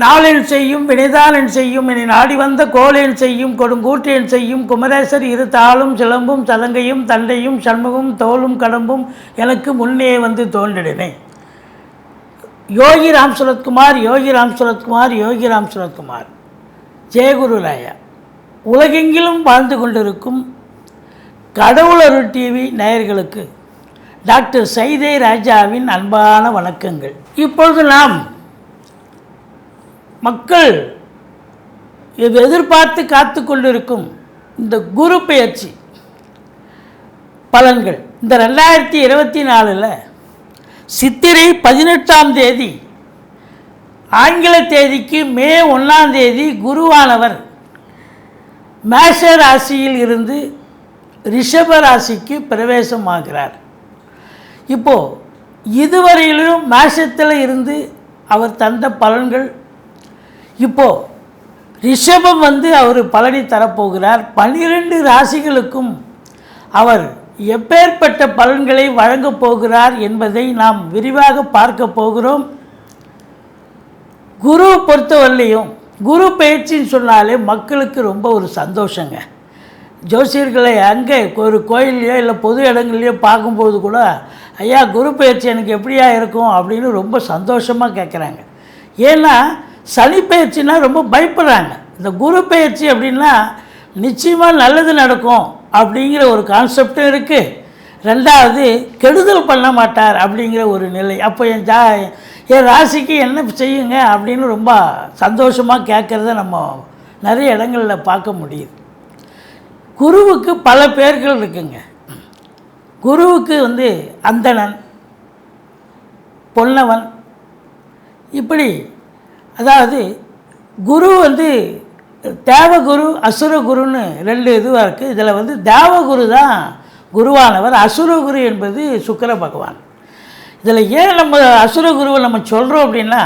நாளென் செய்யும் வினைதானன் செய்யும் இனி நாடி வந்த கோலேன் செய்யும் கொடுங்கூற்றேன் செய்யும் குமரேசர் இரு தாளும் சிலம்பும் சலங்கையும் தண்டையும் சண்முகம் தோளும் கடம்பும் எனக்கு முன்னே வந்து தோன்றினேன் யோகி ராம் சுரத்குமார் யோகி ராம் சுரத்குமார் யோகி ராம் சுரத்குமார் ஜெயகுரு ராயா உலகெங்கிலும் வாழ்ந்து கொண்டிருக்கும் கடவுளருள் டிவி நேயர்களுக்கு டாக்டர் சைதே ராஜாவின் அன்பான வணக்கங்கள். இப்பொழுது நாம் மக்கள் இது எதிர்பார்த்து காத்து கொண்டிருக்கும் இந்த குரு பயிற்சி பலன்கள். இந்த ரெண்டாயிரத்தி இருபத்தி நாலில் சித்திரை பதினெட்டாம் தேதி ஆங்கில தேதிக்கு மே ஒன்றாம் தேதி குருவானவர் மேஷ ராசியில் இருந்து ரிஷப ராசிக்கு பிரவேசமாகிறார். இப்போது இதுவரையிலும் மேஷத்தில் இருந்து அவர் தந்த பலன்கள் இப்போது ரிஷபம் வந்து அவர் பலனை தரப்போகிறார். பன்னிரெண்டு ராசிகளுக்கும் அவர் எப்பேற்பட்ட பலன்களை வழங்கப் போகிறார் என்பதை நாம் விரிவாக பார்க்க போகிறோம். குரு பொறுத்தவரையிலையும் குரு பயிற்சின்னு சொன்னாலே மக்களுக்கு ரொம்ப ஒரு சந்தோஷங்க. ஜோசியர்களை அங்கே ஒரு கோயில்லையோ இல்லை பொது இடங்கள்லையோ பார்க்கும்போது கூட ஐயா குரு பயிற்சி எனக்கு எப்படியா இருக்கும்? அப்படின்னு ரொம்ப சந்தோஷமாக கேட்குறாங்க. ஏன்னா சனி பயிற்சினா ரொம்ப பயப்படுறாங்க. இந்த குரு பயிற்சி அப்படின்னா நிச்சயமாக நல்லது நடக்கும் அப்படிங்கிற ஒரு கான்செப்டும் இருக்குது ரெண்டாவது கெடுதல் பண்ண மாட்டார் அப்படிங்கிற ஒரு நிலை. அப்போ என் ஜா என் ராசிக்கு என்ன செய்யுங்க அப்படின்னு ரொம்ப சந்தோஷமாக கேட்குறத நம்ம நிறைய இடங்களில் பார்க்க முடியுது. குருவுக்கு பல பேர்கள் இருக்குங்க. குருவுக்கு வந்து அந்தணன் பொன்னவன் இப்படி அதாவது குரு வந்து தேவகுரு அசுரகுருன்னு ரெண்டு இதுவாக இருக்குது இதில் வந்து தேவகுரு தான் குருவானவர். அசுரகுரு என்பது சுக்கர பகவான். இதில் ஏன் நம்ம அசுரகுருவை நம்ம சொல்கிறோம் அப்படின்னா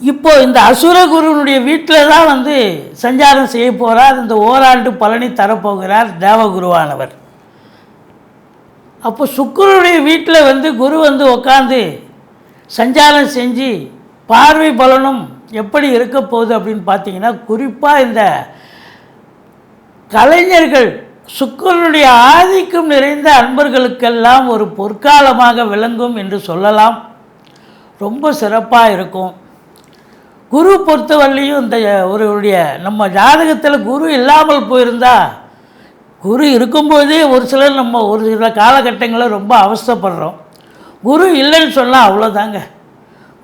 இப்போது இந்த அசுரகுருனுடைய வீட்டில் தான் வந்து சஞ்சாரம் செய்ய போகிறார் இந்த ஓராண்டு பலனை தரப்போகிறார் தேவகுருவானவர் அப்போ சுக்கரனுடைய வீட்டில் வந்து குரு வந்து உட்காந்து சஞ்சாரம் செஞ்சு பார்வை பலனும் எப்படி இருக்க போகுது அப்படின்னு பார்த்தீங்கன்னா குறிப்பாக இந்த கலைஞர்கள் சுக்கரனுடைய ஆதிக்கம் நிறைந்த அன்பர்களுக்கெல்லாம் ஒரு பொற்காலமாக விளங்கும் என்று சொல்லலாம். ரொம்ப சிறப்பாக இருக்கும். குரு பொறுத்தவரையிலையும் இந்த ஒருவருடைய நம்ம ஜாதகத்தில் குரு இல்லாமல் போயிருந்தா குரு இருக்கும்போதே ஒரு சிலர் நம்ம ஒரு சில காலகட்டங்களில் ரொம்ப அவஸ்தைப்படுறோம். குரு இல்லைன்னு சொன்னால் அவ்வளோதாங்க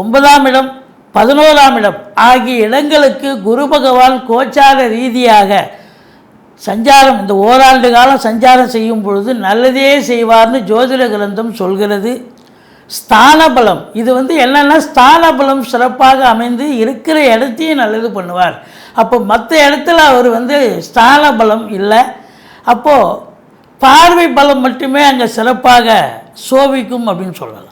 ஒன்பதாம் இடம் பதினோராம் இடம் ஆகிய இடங்களுக்கு குரு பகவான் கோச்சார ரீதியாக சஞ்சாரம் இந்த ஓராண்டு காலம் சஞ்சாரம் செய்யும் பொழுது நல்லதே செய்வார்னு ஜோதிட கிரந்தம் சொல்கிறது. ஸ்தானபலம் இது வந்து என்னென்னா ஸ்தானபலம் சிறப்பாக அமைந்து இருக்கிற இடத்தையும் நல்லது பண்ணுவார். அப்போ மற்ற இடத்துல அவர் வந்து ஸ்தானபலம் இல்லை. அப்போது பார்வை பலம் மட்டுமே அங்கே சிறப்பாக சோபிக்கும் அப்படின்னு சொல்லலாம்.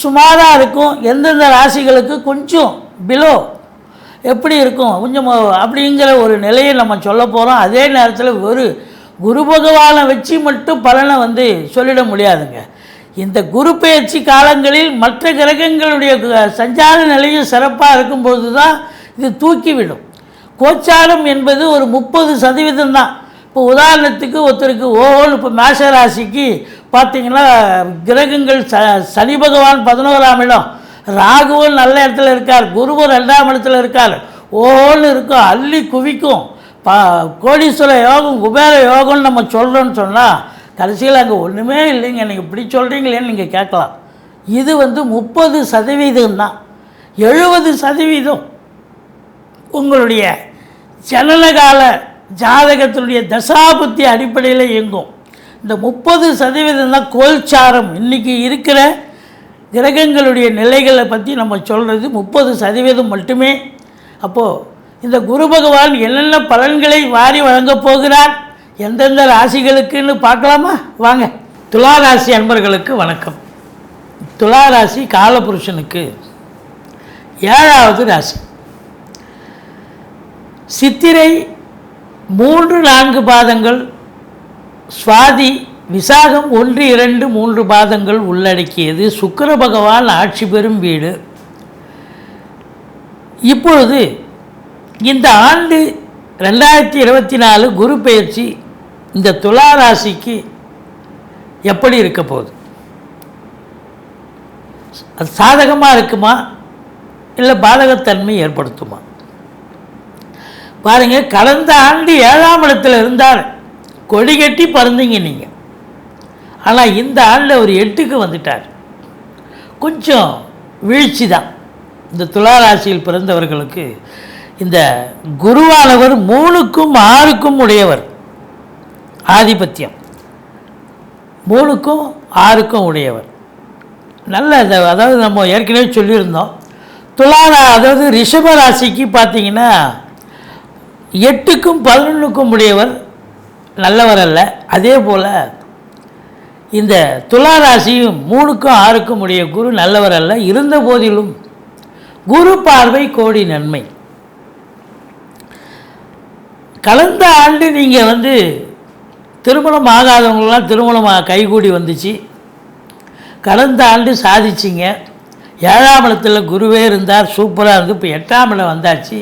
சுமாராக இருக்கும். எந்தெந்த ராசிகளுக்கு கொஞ்சம் பிலோ எப்படி இருக்கும்? கொஞ்சம் அப்படிங்கிற ஒரு நிலையை நம்ம சொல்ல போகிறோம் அதே நேரத்தில் ஒரு குரு பகவானை வச்சு மட்டும் பலனை வந்து சொல்லிட முடியாதுங்க. இந்த குரு பயிற்சி காலங்களில் மற்ற கிரகங்களுடைய சஞ்சார நிலையும் சிறப்பாக இருக்கும்போது தான் இது தூக்கிவிடும் கோச்சாரம் என்பது ஒரு முப்பது சதவீதம் தான் இப்போ உதாரணத்துக்கு ஒருத்தருக்கு ஓஹோன்னு இப்போ மேஷ ராசிக்கு பார்த்தீங்கன்னா கிரகங்கள் ச சனி பகவான் பதினோராம் இடம். ராகுவும் நல்ல இடத்துல இருக்கார். குருவும் ரெண்டாம் இடத்துல இருக்கார். ஓஹோன்னு இருக்கும். அள்ளி குவிக்கும். பா கோடீஸ்வர யோகம் குபேர யோகம்னு நம்ம சொல்கிறோன்னு சொன்னால் கடைசியில் அங்கே ஒன்றுமே இல்லைங்க. நீங்கள் இப்படி சொல்கிறீங்களேன்னு நீங்கள் கேட்கலாம். இது வந்து முப்பது சதவீதம் தான். எழுபது சதவீதம் உங்களுடைய ஜனனகால ஜாதகத்தினுடைய தசாபுத்தி அடிப்படையில் இயங்கும். இந்த முப்பது சதவீதம் தான் கோல்சாரம். இன்றைக்கி இருக்கிற கிரகங்களுடைய நிலைகளை பற்றி நம்ம சொல்கிறது முப்பது சதவீதம் மட்டுமே. அப்போது இந்த குரு பகவான் என்னென்ன பலன்களை வாரி வழங்கப் போகிறார்? எந்தெந்த ராசிகளுக்குன்னு பார்க்கலாமா? வாங்க. துலா ராசி அன்பர்களுக்கு வணக்கம். துலா ராசி காலபுருஷனுக்கு ஏழாவது ராசி. சித்திரை மூன்று நான்கு பாதங்கள் சுவாதி விசாகம் ஒன்று இரண்டு மூன்று பாதங்கள் உள்ளடக்கியது. சுக்கர பகவான் ஆட்சி பெறும் வீடு. இப்பொழுது இந்த ஆண்டு ரெண்டாயிரத்தி இருபத்தி நாலு குரு பயிற்சி இந்த துலா ராசிக்கு எப்படி இருக்க போகுது? அது சாதகமாக இருக்குமா? இல்லை பாதகத்தன்மை ஏற்படுத்துமா? பாருங்க கடந்த ஆண்டு ஏழாம் இடத்துல இருந்தார். கொடி கட்டி பறந்தீங்க நீங்கள் ஆனால் இந்த ஆண்டில் அவர் எட்டுக்கு வந்துட்டார். கொஞ்சம் வீழ்ச்சி தான். இந்த துளாராசியில் பிறந்தவர்களுக்கு இந்த குருவானவர் மூணுக்கும் ஆறுக்கும் உடையவர். ஆதிபத்தியம். மூணுக்கும் ஆறுக்கும் உடையவர். நல்ல அதாவது நம்ம ஏற்கனவே சொல்லியிருந்தோம். துளாரா அதாவது ரிஷப ராசிக்கு பார்த்தீங்கன்னா எட்டுக்கும் பதினொன்றுக்கும் உடையவர் நல்லவர் அல்ல. அதே போல் இந்த துலா ராசியும் மூணுக்கும் ஆறுக்கும் உடைய குரு நல்லவர் அல்ல. இருந்த போதிலும் குரு பார்வை கோடி நன்மை. கலந்த ஆண்டு நீங்கள் வந்து திருமணம் ஆகாதவங்களெலாம் திருமணம் கைகூடி வந்துச்சு. கடந்த ஆண்டு சாதிச்சிங்க. ஏழாம் இடத்தில் குருவே இருந்தார் சூப்பராக இருந்து. இப்போ எட்டாம் இடம் வந்தாச்சு.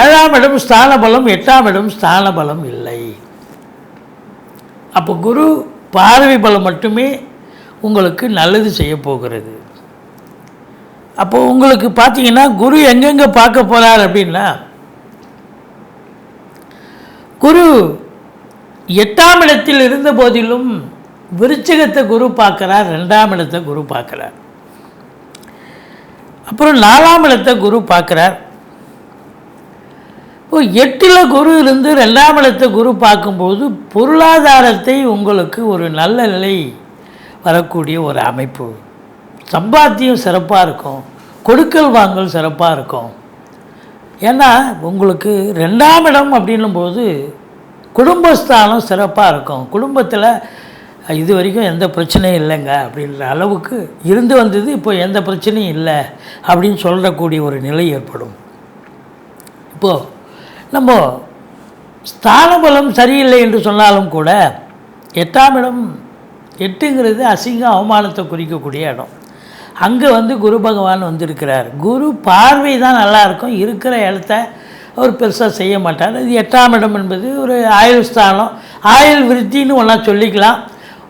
ஏழாம் இடம் ஸ்தான பலம் எட்டாம் இடம் ஸ்தான பலம் இல்லை. அப்போ குரு பார்வை பலம் மட்டுமே உங்களுக்கு நல்லது செய்ய போகிறது. அப்போ உங்களுக்கு பார்த்தீங்கன்னா குரு எங்கெங்கே பார்க்க போகிறார் அப்படின்னா குரு எட்டாம் இடத்தில் இருந்த போதிலும் விருச்சகத்தை குரு பார்க்குறார் ரெண்டாம் இடத்தை குரு பார்க்குறார். அப்புறம் நாலாம் இடத்தை குரு பார்க்குறார். இப்போ எட்டில் குரு இருந்து ரெண்டாம் இடத்தை குரு பார்க்கும்போது பொருளாதாரத்தை உங்களுக்கு ஒரு நல்ல நிலை வரக்கூடிய ஒரு அமைப்பு. சம்பாத்தியம் சிறப்பாக இருக்கும். கொடுக்கல் வாங்கல் சிறப்பாக இருக்கும். ஏன்னா உங்களுக்கு ரெண்டாம் இடம் அப்படின்னும் போது குடும்பஸ்தானம் சிறப்பாக இருக்கும். குடும்பத்தில் இது வரைக்கும் எந்த பிரச்சனையும் இல்லைங்க அப்படின்ற அளவுக்கு இருந்து வந்தது இப்போ எந்த பிரச்சனையும் இல்லை அப்படின்னு சொல்லக்கூடிய ஒரு நிலை ஏற்படும். இப்போது நம்ம ஸ்தானபலம் சரியில்லை என்று சொன்னாலும் கூட எட்டாம் இடம் எட்டுங்கிறது அசிங்கம் அவமானத்தை குறிக்கக்கூடிய இடம். அங்கே வந்து குரு பகவான் வந்திருக்கிறார். குரு பார்வை தான் நல்லாயிருக்கும் இருக்கிற இடத்த அவர் பெருசாக செய்ய மாட்டார். இது எட்டாம் இடம் என்பது ஒரு ஆயுள் ஸ்தானம். ஆயுள் விருத்தின்னு ஒன்றா சொல்லிக்கலாம்.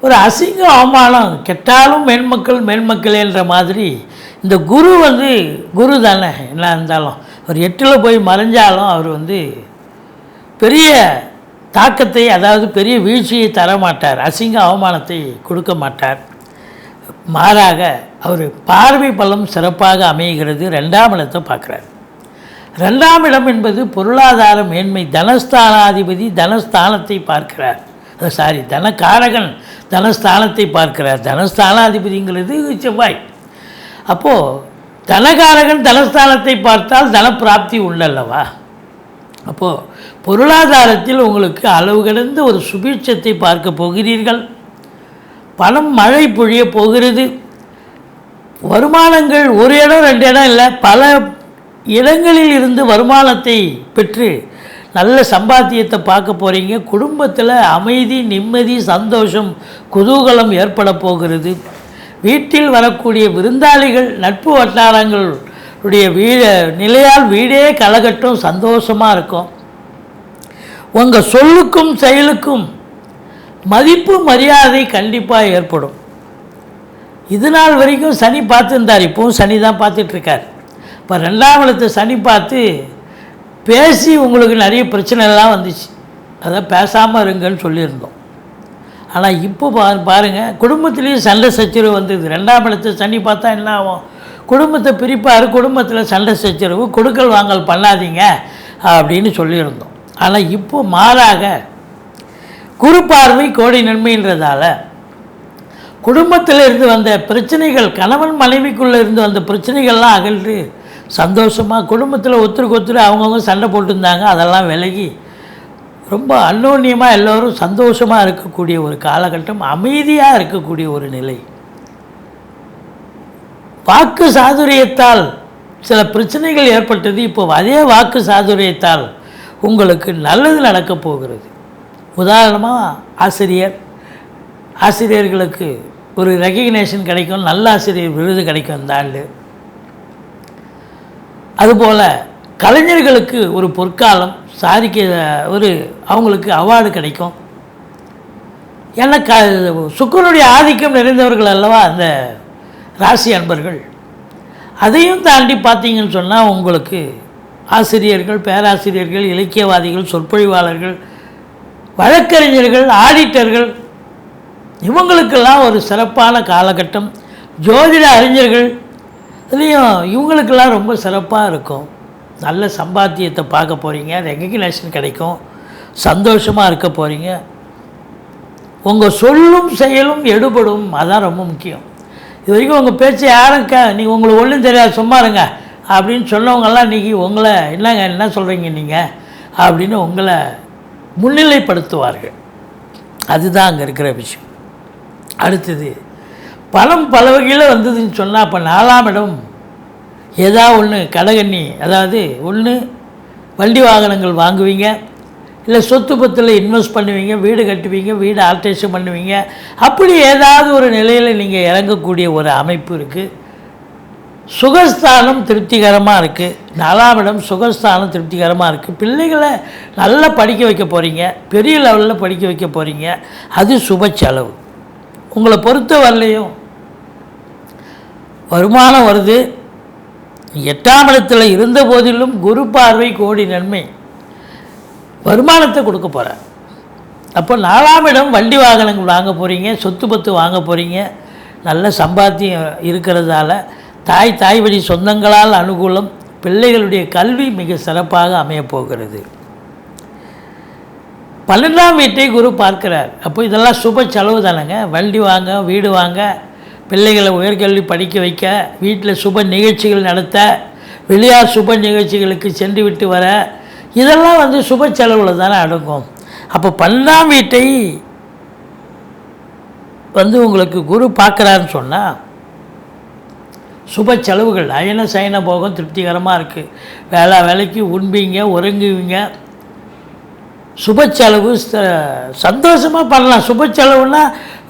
ஒரு அசிங்க அவமானம் கெட்டாலும் மென்மக்கள் மென்மக்களேன்ற மாதிரி இந்த குரு வந்து குரு தானே என்ன இருந்தாலும். அவர் எட்டில் போய் மறைஞ்சாலும் அவர் வந்து பெரிய தாக்கத்தை அதாவது பெரிய வீழ்ச்சியை தர மாட்டார் அசிங்க அவமானத்தை கொடுக்க மாட்டார். மாறாக அவர் பார்வை பலம் சிறப்பாக அமைகிறது. ரெண்டாம் இடத்தை பார்க்குறார். ரெண்டாம் இடம் என்பது பொருளாதார மேன்மை. தனஸ்தானாதிபதி தனஸ்தானத்தை பார்க்கிறார். சாரி தனக்காரகன் தனஸ்தானத்தை பார்க்கிறார். தனஸ்தானாதிபதிங்கிறது செவ்வாய். அப்போது தனகாரகன் தனஸ்தானத்தை பார்த்தால் தனப்பிராப்தி உள்ளல்லவா? அப்போது பொருளாதாரத்தில் உங்களுக்கு அளவு கடந்த ஒரு சுபீட்சத்தை பார்க்க போகிறீர்கள். பணம் மழை பொழிய போகிறது. வருமானங்கள் ஒரு இடம் ரெண்டு இடம் இல்லை. பல இடங்களில் இருந்து வருமானத்தை பெற்று நல்ல சம்பாத்தியத்தை பார்க்க போகிறீங்க குடும்பத்தில் அமைதி நிம்மதி சந்தோஷம் குதூகலம் ஏற்பட போகிறது. வீட்டில் வரக்கூடிய விருந்தாளிகள் நட்பு வட்டாரங்களுடைய வீட நிலையால் வீடே கலகட்டும் சந்தோஷமாக இருக்கும். உங்கள் சொல்லுக்கும் செயலுக்கும் மதிப்பு மரியாதை கண்டிப்பாக ஏற்படும். இது நாள் வரைக்கும் சனி பார்த்துருந்தார். இப்போவும் சனி தான் பார்த்துட்ருக்கார். இப்போ ரெண்டாம் இடத்து சனி பார்த்து பேசி உங்களுக்கு நிறைய பிரச்சனைலாம் வந்துச்சு. அதை பேசாமல் இருங்கன்னு சொல்லியிருந்தோம். ஆனால் இப்போ பா பாருங்கள் குடும்பத்துலேயும் சண்டை சச்சரவு வந்தது. ரெண்டாம் இடத்தை சனி பார்த்தா என்ன ஆகும்? குடும்பத்தை பிரிப்பார் குடும்பத்தில் சண்டை சச்சரவு கொடுக்கல் வாங்கல் பண்ணாதீங்க அப்படின்னு சொல்லியிருந்தோம். ஆனால் இப்போ மாறாக குரு பார்வை கோடி நன்மைன்றதால குடும்பத்தில் இருந்து வந்த பிரச்சனைகள் கணவன் மனைவிக்குள்ளே இருந்து வந்த பிரச்சனைகள்லாம் அகன்று சந்தோஷமாக குடும்பத்தில் ஒருத்தருக்கு ஒருத்தர் அவங்கவுங்க சண்டை போட்டுருந்தாங்க அதெல்லாம் விலகி ரொம்ப அன்னோன்யமாக எல்லோரும் சந்தோஷமாக இருக்கக்கூடிய ஒரு காலகட்டம் அமைதியாக இருக்கக்கூடிய ஒரு நிலை. வாக்கு சாதுரியத்தால் சில பிரச்சனைகள் ஏற்பட்டது இப்போ அதே வாக்கு சாதுரியத்தால் உங்களுக்கு நல்லது நடக்கப் போகிறது. உதாரணமாக ஆசிரியர். ஆசிரியர்களுக்கு ஒரு ரெகக்னேஷன் கிடைக்கும் நல்ல ஆசிரியர் விருது கிடைக்கும் இந்த ஆண்டு. அதுபோல் கலைஞர்களுக்கு ஒரு பொற்காலம் சாதிக்க ஒரு அவங்களுக்கு அவார்டு கிடைக்கும். ஏன்னா க சுக்கரனுடைய ஆதிக்கம் நிறைந்தவர்கள் அல்லவா அந்த ராசி அன்பர்கள்? அதையும் தாண்டி பார்த்தீங்கன்னு சொன்னால் உங்களுக்கு ஆசிரியர்கள் பேராசிரியர்கள் இலக்கியவாதிகள் சொற்பொழிவாளர்கள் வழக்கறிஞர்கள் ஆடிட்டர்கள் இவங்களுக்கெல்லாம் ஒரு சிறப்பான காலகட்டம். ஜோதிட அறிஞர்கள் இதுலேயும் இவங்களுக்கெல்லாம் ரொம்ப சிறப்பாக இருக்கும். நல்ல சம்பாத்தியத்தை பார்க்க போகிறீங்க ரெகக்னேஷன் கிடைக்கும். சந்தோஷமாக இருக்க போகிறீங்க உங்கள் சொல்லும் செயலும் எடுபடும். அதுதான் ரொம்ப முக்கியம். இது வரைக்கும் உங்கள் பேச்சு யாரும் க நீங்கள் உங்களுக்கு ஒன்றும் தெரியாது சும்மா இருங்க. அப்படின்னு சொன்னவங்கெல்லாம் இன்றைக்கி உங்களை என்னங்க என்ன சொல்கிறீங்க நீங்கள் அப்படின்னு உங்களை முன்னிலைப்படுத்துவார்கள். அதுதான் அங்கே இருக்கிற விஷயம். அடுத்தது பணம் பல வகையில் வந்ததுன்னு சொன்னால் அப்போ நாலாம் இடம் ஏதா ஒன்று கடகண்ணி அதாவது ஒன்று வண்டி வாகனங்கள் வாங்குவீங்க இல்லை சொத்து பத்தில் இன்வெஸ்ட் பண்ணுவீங்க வீடு கட்டுவீங்க வீடு ஆல்ட்ரேஷன் பண்ணுவீங்க அப்படி ஏதாவது ஒரு நிலையில் நீங்கள் இறங்கக்கூடிய ஒரு அமைப்பு இருக்குது சுகஸ்தானம் திருப்திகரமாக இருக்குது நாலாம் இடம் சுகஸ்தானம் திருப்திகரமாக இருக்குது பிள்ளைகளை நல்லா படிக்க வைக்க போகிறீங்க பெரிய லெவலில் படிக்க வைக்க போகிறீங்க அது சுப செலவு. உங்களை பொறுத்த வரலையும் வருமானம் வருது எட்டாம் இடத்துல இருந்த போதிலும் குரு பார்வை கோடி நன்மை. வருமானத்தை கொடுக்க போகிறார் அப்போ நாலாம் இடம் வண்டி வாகனங்கள் வாங்க போகிறீங்க சொத்து பத்து வாங்க போகிறீங்க நல்ல சம்பாத்தியம் இருக்கிறதால தாய் தாய் வழி சொந்தங்களால் அனுகூலம் பிள்ளைகளுடைய கல்வி மிக சிறப்பாக அமையப் போகிறது. பன்னெண்டாம் வீட்டை குரு பார்க்கிறார். அப்போ இதெல்லாம் சுப செலவு தானேங்க. வண்டி வாங்க வீடு வாங்க பிள்ளைகளை உயர்கல்வி படிக்க வைக்க வீட்டில் சுப நிகழ்ச்சிகள் நடத்த வெளியார் சுப நிகழ்ச்சிகளுக்கு சென்று விட்டு வர இதெல்லாம் வந்து சுப செலவில் தானே அடங்கும். அப்போ பன்னெண்டாம் வீட்டை வந்து உங்களுக்கு குரு பார்க்குறாருன்னு சொன்னால் சுப செலவுகள் அயன சயன போகம் திருப்திகரமாக இருக்குது வேலை வேலைக்கு உண்பீங்க உறங்குவீங்க. சுப செலவு சந்தோஷமாக பண்ணலாம். சுப செலவுன்னா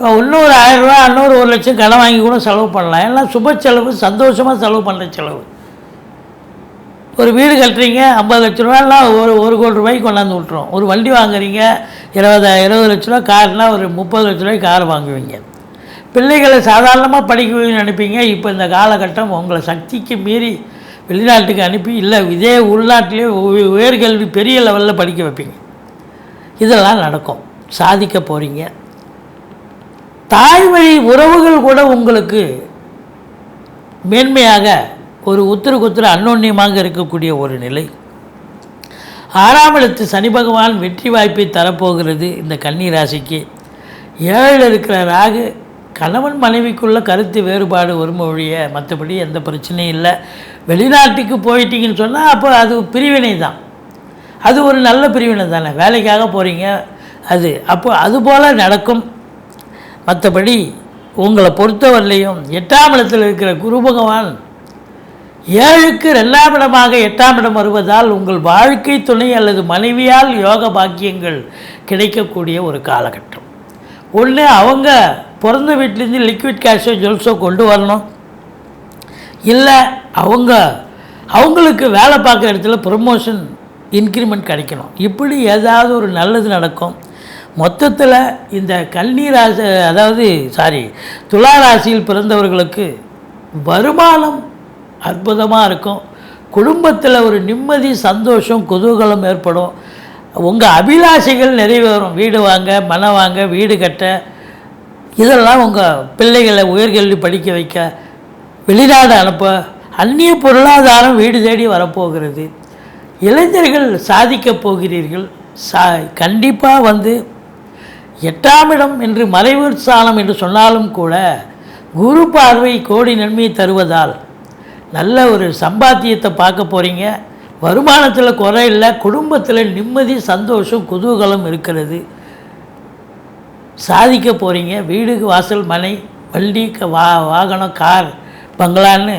இன்னொரு ஆயிரரூவா இன்னொரு ஒரு லட்சம் கடன் வாங்கி கூட செலவு பண்ணலாம். ஏன்னா சுப செலவு சந்தோஷமாக செலவு பண்ணுற செலவு. ஒரு வீடு கட்டுறீங்க ஐம்பது லட்ச ரூபாலாம் ஒரு ஒரு கோடி ரூபாய்க்கு கொண்டாந்து விட்ருவோம் ஒரு வண்டி வாங்குறீங்க இருபது இருபது லட்ச ரூபா கார்னால் ஒரு முப்பது லட்ச ரூபாய்க்கு கார் வாங்குவீங்க. பிள்ளைகளை சாதாரணமாக படிக்கணும்னு நினைப்பீங்க. இப்போ இந்த காலகட்டம் உங்களை சக்திக்கு மீறி வெளிநாட்டுக்கு அனுப்பி இல்லை இதே உள்நாட்டிலே உயர்கல்வி பெரிய லெவலில் படிக்க வைப்பீங்க. இதெல்லாம் நடக்கும். சாதிக்க போகிறீங்க தாய்வழி உறவுகள் கூட உங்களுக்கு மேன்மையாக ஒரு உத்தருக்கு குத்திர அன்னோன்யமாக இருக்கக்கூடிய ஒரு நிலை. ஆறாம் இடத்து சனி பகவான் வெற்றி வாய்ப்பை தரப்போகிறது இந்த கன்னி ராசிக்கு. ஏழில் இருக்கிற ராகு கணவன் மனைவிக்குள்ள கருத்து வேறுபாடு வரும் ஒழிய மற்றபடி எந்த பிரச்சனையும் இல்லை. வெளிநாட்டுக்கு போயிட்டீங்கன்னு சொன்னால் அப்போ அது பிரிவினை தான். அது ஒரு நல்ல பிரிவினை தானே. வேலைக்காக போகிறீங்க அது. அப்போ அதுபோல் நடக்கும். மற்றபடி உங்களை பொறுத்தவரையிலையும் எட்டாம் இடத்தில் இருக்கிற குரு பகவான் ஏழுக்கு ரெண்டாம் இடமாக எட்டாம் இடம் வருவதால் உங்கள் வாழ்க்கை துணை அல்லது மனைவியால் யோக பாக்கியங்கள் கிடைக்கக்கூடிய ஒரு காலகட்டம். ஒன்று அவங்க பிறந்த வீட்டிலேருந்து லிக்விட் கேஷோ ஜுவல்ஸோ கொண்டு வரணும். இல்லை அவங்க அவங்களுக்கு வேலை பார்க்குற இடத்துல ப்ரொமோஷன் இன்க்ரிமெண்ட் கிடைக்கணும். இப்படி ஏதாவது ஒரு நல்லது நடக்கும். மொத்தத்தில் இந்த கன்னி ராசி அதாவது சாரி துலா ராசியில் பிறந்தவர்களுக்கு வருமானம் அற்புதமாக இருக்கும். குடும்பத்தில் ஒரு நிம்மதி சந்தோஷம் குதூகலம் ஏற்படும். உங்கள் அபிலாஷைகள் நிறைவேறும். வீடு வாங்க மனம் வாங்க வீடு கட்ட. இதெல்லாம் உங்கள் பிள்ளைகளை உயர்கல்வி படிக்க வைக்க வெளிநாடு அனுப்ப அந்நிய பொருளாதாரம் வீடு தேடி வரப்போகிறது. இளைஞர்கள் சாதிக்கப் போகிறீர்கள். சா கண்டிப்பாக வந்து எட்டாம் இடம் என்று மறைவு ஸ்தானம் என்று சொன்னாலும் கூட குரு பார்வை கோடி நன்மையை தருவதால் நல்ல ஒரு சம்பாத்தியத்தை பார்க்க போகிறீங்க வருமானத்தில் குறை இல்லை குடும்பத்தில் நிம்மதி சந்தோஷம் குதூகலம் இருக்கிறது. சாதிக்க போகிறீங்க வீடு வாசல் மனை வண்டி க- வா வாகனம் கார் பங்களான்னு